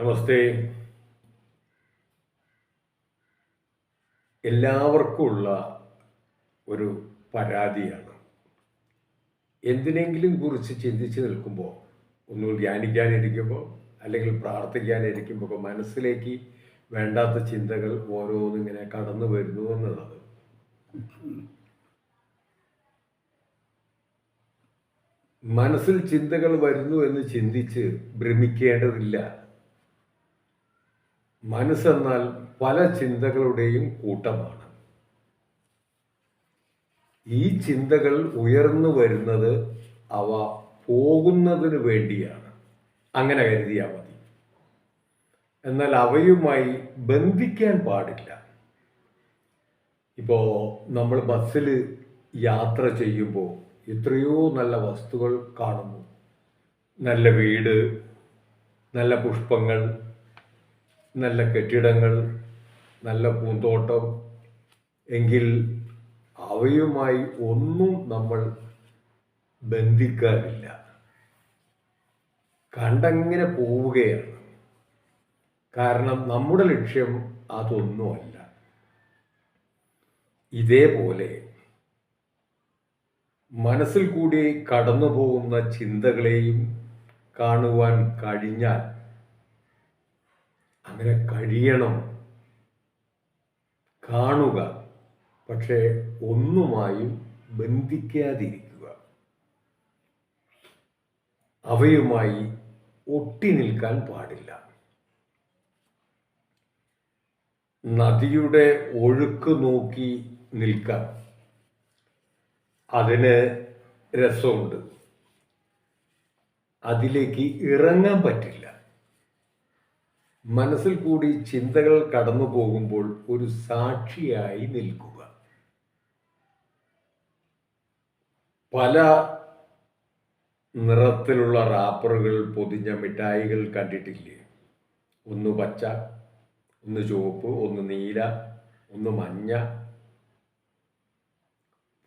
നമസ്തേ. എല്ലാവർക്കുമുള്ള ഒരു പരാതിയാണ്. എന്തിനെങ്കിലും കുറിച്ച് ചിന്തിച്ച് നിൽക്കുമ്പോൾ ഒന്നും ധ്യാനിക്കാനിരിക്കുമ്പോൾ അല്ലെങ്കിൽ പ്രാർത്ഥിക്കാനിരിക്കുമ്പോൾ മനസ്സിലേക്ക് വേണ്ടാത്ത ചിന്തകൾ ഓരോന്നിങ്ങനെ കടന്നു വരുന്നു എന്നുള്ളത്. മനസ്സിൽ ചിന്തകൾ വരുന്നു എന്ന് ചിന്തിച്ച് ഭ്രമിക്കേണ്ടതില്ല. മനസ്സെന്നാൽ പല ചിന്തകളുടെയും കൂട്ടമാണ്. ഈ ചിന്തകൾ ഉയർന്നു വരുന്നത് അവ പോകുന്നതിന് വേണ്ടിയാണ്. അങ്ങനെ കരുതിയാൽ മതി. എന്നാൽ അവയുമായി ബന്ധിക്കാൻ പാടില്ല. ഇപ്പോൾ നമ്മൾ ബസ്സിൽ യാത്ര ചെയ്യുമ്പോൾ എത്രയോ നല്ല വസ്തുക്കൾ കാണുന്നു. നല്ല വീട് നല്ല പുഷ്പങ്ങൾ നല്ല കെട്ടിടങ്ങൾ നല്ല പൂന്തോട്ടം. എങ്കിൽ അവയുമായി ഒന്നും നമ്മൾ ബന്ധിക്കാറില്ല കണ്ടങ്ങനെ പോവുകയാണ്. കാരണം നമ്മുടെ ലക്ഷ്യം അതൊന്നുമല്ല. ഇതേപോലെ മനസ്സിൽ കൂടി കടന്നു പോകുന്ന ചിന്തകളെയും കാണുവാൻ കഴിഞ്ഞാൽ അങ്ങനെ കഴിയണം. കാണുക. പക്ഷേ ഒന്നുമായും ബന്ധിക്കാതിരിക്കുക. അവയുമായി ഒട്ടി നിൽക്കാൻ പാടില്ല. നദിയുടെ ഒഴുക്ക് നോക്കി നിൽക്കാം. അതിന് രസമുണ്ട്. അതിലേക്ക് ഇറങ്ങാൻ പറ്റില്ല. മനസ്സിൽ കൂടി ചിന്തകൾ കടന്നു പോകുമ്പോൾ ഒരു സാക്ഷിയായി നിൽക്കുക. പല നിറത്തിലുള്ള റാപ്പറുകൾ പൊതിഞ്ഞ മിഠായികൾ കണ്ടിട്ടില്ലേ? ഒന്ന് പച്ച ഒന്ന് ചുവപ്പ് ഒന്ന് നീല ഒന്ന് മഞ്ഞ.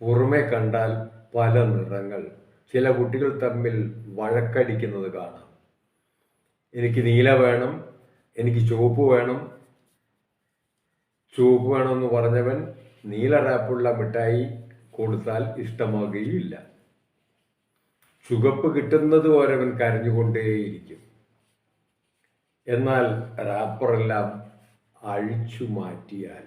പുറമെ കണ്ടാൽ പല നിറങ്ങൾ. ചില കുട്ടികൾ തമ്മിൽ വഴക്കടിക്കുന്നത് കാണാം. എനിക്ക് നീല വേണം എനിക്ക് ചുവപ്പ് വേണം. ചുവപ്പ് വേണമെന്ന് പറഞ്ഞവൻ നീല റാപ്പുള്ള മിഠായി കൊടുത്താൽ ഇഷ്ടമാകുകയില്ല. ചുവപ്പ് കിട്ടുന്നത് വരെ അവൻ കരഞ്ഞുകൊണ്ടേയിരിക്കും. എന്നാൽ റാപ്പറെല്ലാം അഴിച്ചു മാറ്റിയാൽ.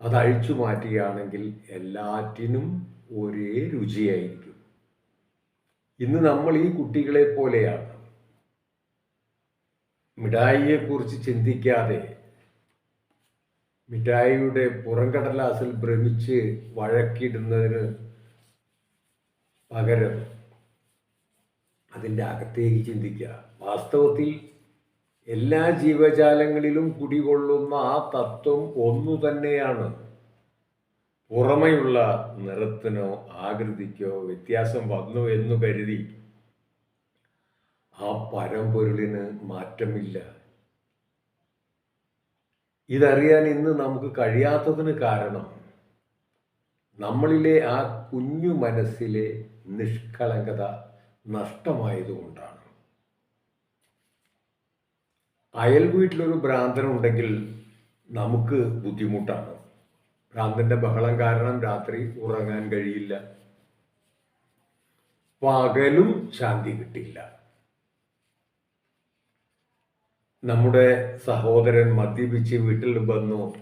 അത് അഴിച്ചു മാറ്റുകയാണെങ്കിൽ എല്ലാറ്റിനും ഒരേ രുചിയായിരിക്കും. ഇന്ന് നമ്മൾ ഈ കുട്ടികളെ പോലെയാണ്. മിഠായിയെക്കുറിച്ച് ചിന്തിക്കാതെ മിഠായിയുടെ പുറംകടലാസിൽ ഭ്രമിച്ച് വഴക്കിടുന്നതിന് പകരം അതിന്റെ അകത്തേക്ക് ചിന്തിക്കുക. വാസ്തവത്തിൽ എല്ലാ ജീവജാലങ്ങളിലും കുടികൊള്ളുന്ന ആ തത്വം ഒന്നു തന്നെയാണ്. പുറമെയുള്ള നിറത്തിനോ ആകൃതിക്കോ വ്യത്യാസം വന്നു എന്ന് കരുതി ആ പരമ്പൊരുളിന് മാറ്റമില്ല. ഇതറിയാൻ ഇന്ന് നമുക്ക് കഴിയാത്തതിന് കാരണം നമ്മളിലെ ആ കുഞ്ഞു മനസ്സിലെ നിഷ്കളങ്കത നഷ്ടമായതുകൊണ്ടാണ്. അയൽ വീട്ടിലൊരു ഭ്രാന്തനുണ്ടെങ്കിൽ നമുക്ക് ബുദ്ധിമുട്ടാണ്. ഭ്രാന്തന്റെ ബഹളം കാരണം രാത്രി ഉറങ്ങാൻ കഴിയില്ല. പകലും ശാന്തി കിട്ടില്ല നമ്മുടെ സഹോദരൻ മദ്യപിച്ച് വീട്ടിൽ വന്നു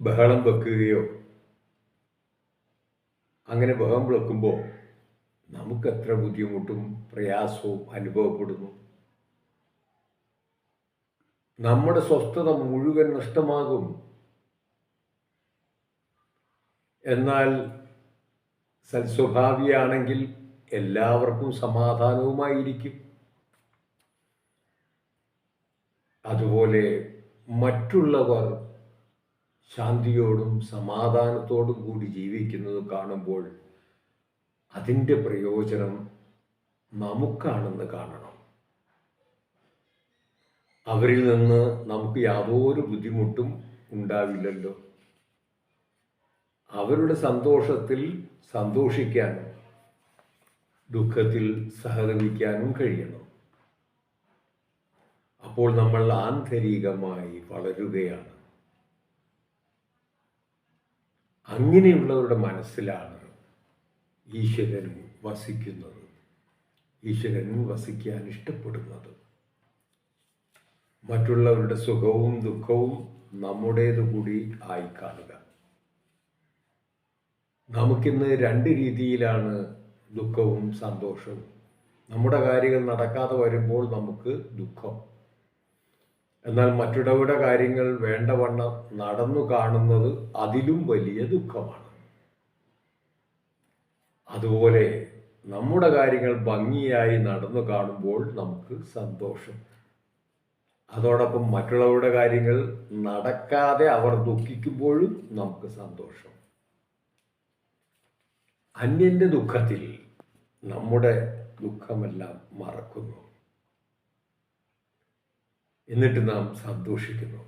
ബഹളം വെക്കുകയോ അങ്ങനെ ബഹളം വെക്കുമ്പോൾ നമുക്ക് എത്ര ബുദ്ധിമുട്ടും പ്രയാസവും അനുഭവപ്പെടുന്നു. നമ്മുടെ സ്വസ്ഥത മുഴുവൻ നഷ്ടമാകും. എന്നാൽ സൽസ്വഭാവിയാണെങ്കിൽ എല്ലാവർക്കും സമാധാനവുമായിരിക്കും. അതുപോലെ മറ്റുള്ളവർ ശാന്തിയോടും സമാധാനത്തോടും കൂടി ജീവിക്കുന്നത് കാണുമ്പോൾ അതിന്റെ പ്രയോജനം നമുക്കാണെന്ന് കാണണം. അവരിൽ നിന്ന് നമുക്ക് യാതൊരു ബുദ്ധിമുട്ടും ഉണ്ടാവില്ലല്ലോ. അവരുടെ സന്തോഷത്തിൽ സന്തോഷിക്കാനും ദുഃഖത്തിൽ സഹകരിക്കാനും കഴിയണം. അപ്പോൾ നമ്മൾ ആന്തരികമായി വളരുകയാണ്. അങ്ങനെയുള്ളവരുടെ മനസ്സിലാണ് ഈശ്വരൻ വസിക്കുന്നത്. ഈശ്വരൻ വസിക്കാൻ ഇഷ്ടപ്പെടുന്നത്. മറ്റുള്ളവരുടെ സുഖവും ദുഃഖവും നമ്മുടേതു കൂടി ആയി കാണുക. നമുക്കിന്ന് രണ്ട് രീതിയിലാണ് ദുഃഖവും സന്തോഷവും. നമ്മുടെ കാര്യങ്ങൾ നടക്കാതെ വരുമ്പോൾ നമുക്ക് ദുഃഖം. എന്നാൽ മറ്റുടവിടെ കാര്യങ്ങൾ വേണ്ടവണ്ണം നടന്നു കാണുന്നത് അതിലും വലിയ ദുഃഖമാണ്. അതുപോലെ നമ്മുടെ കാര്യങ്ങൾ ഭംഗിയായി നടന്നു കാണുമ്പോൾ നമുക്ക് സന്തോഷം. അതോടൊപ്പം മറ്റുള്ളവരുടെ കാര്യങ്ങൾ നടക്കാതെ അവർ ദുഃഖിക്കുമ്പോഴും നമുക്ക് സന്തോഷം. അന്യന്റെ ദുഃഖത്തിൽ നമ്മുടെ ദുഃഖമെല്ലാം മറക്കുന്നു. എന്നിട്ട് നാം സന്തോഷിക്കുന്നു.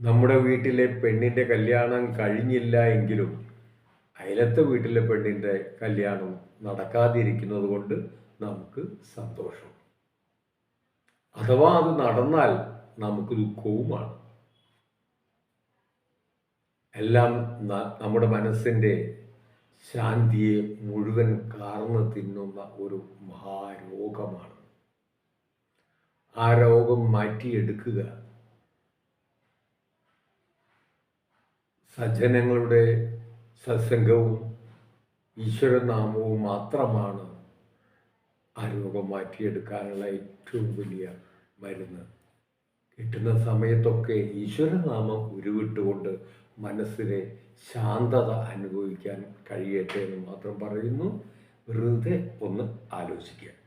നമ്മുടെ വീട്ടിലെ പെണ്ണിന്റെ കല്യാണം കഴിഞ്ഞില്ല എങ്കിലും അയലത്തെ വീട്ടിലെ പെണ്ണിന്റെ കല്യാണം നടക്കാതിരിക്കുന്നത് കൊണ്ട് നമുക്ക് സന്തോഷം. അഥവാ അത് നടന്നാൽ നമുക്ക് ദുഃഖവുമാണ് എല്ലാം നമ്മുടെ മനസ്സിന്റെ ശാന്തിയെ മുഴുവൻ കാർന്ന് തിന്നുന്ന ഒരു മഹാരോഗമാണ്. ആ രോഗം മാറ്റിയെടുക്കുക. സജ്ജനങ്ങളുടെ സത്സംഗവും ഈശ്വരനാമവും മാത്രമാണ് ആ രോഗം മാറ്റിയെടുക്കാനുള്ള ഏറ്റവും വലിയ മരുന്ന്. കിട്ടുന്ന സമയത്തൊക്കെ ഈശ്വരനാമം ഉരുവിട്ടുകൊണ്ട് മനസ്സിലെ ശാന്തത അനുഭവിക്കാൻ കഴിയട്ടെ എന്ന് മാത്രം പറയുന്നു. വെറുതെ ഒന്ന് ആലോചിക്കുക.